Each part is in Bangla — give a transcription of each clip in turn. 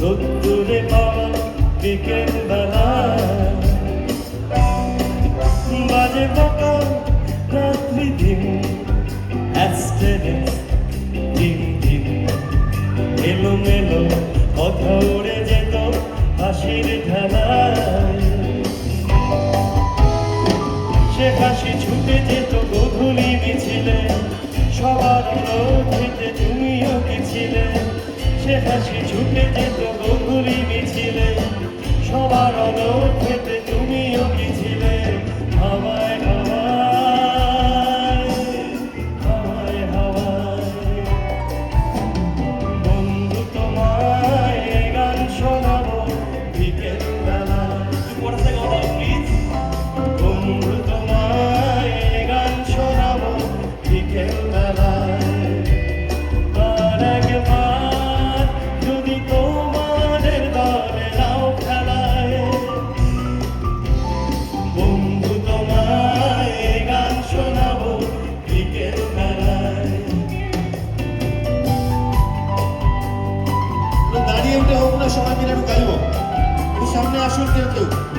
রোদ্দুরে পাওয়া বিকেল বেলা। বাজে ফাঁকা রাত্রি দিন দিন দিন। এলো মেলো কথা উড়ে যেত হাসির ঠেলায় সে হাসি ছুটে যেত গধুলি মিছিলে, সবার তুমিও গেছিলে সে হাসি ছুটে যেত গধুলি মিছিলে। সবার খেতে তুমিও গেছিলে। হাওয়ায় হাওয়ায় সবাই মিলে একটু গাইব সামনে আসুন কেউ কেউ।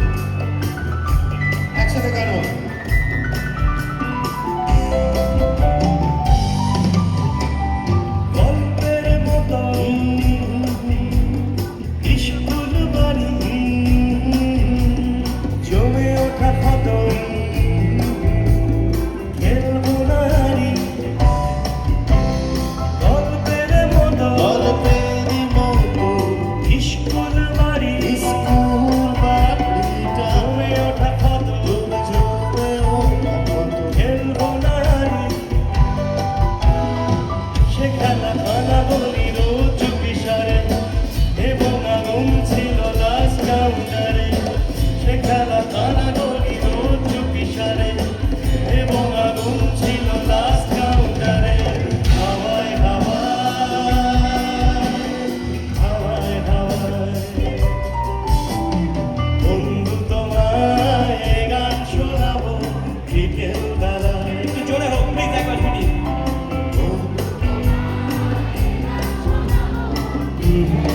Mm-hmm.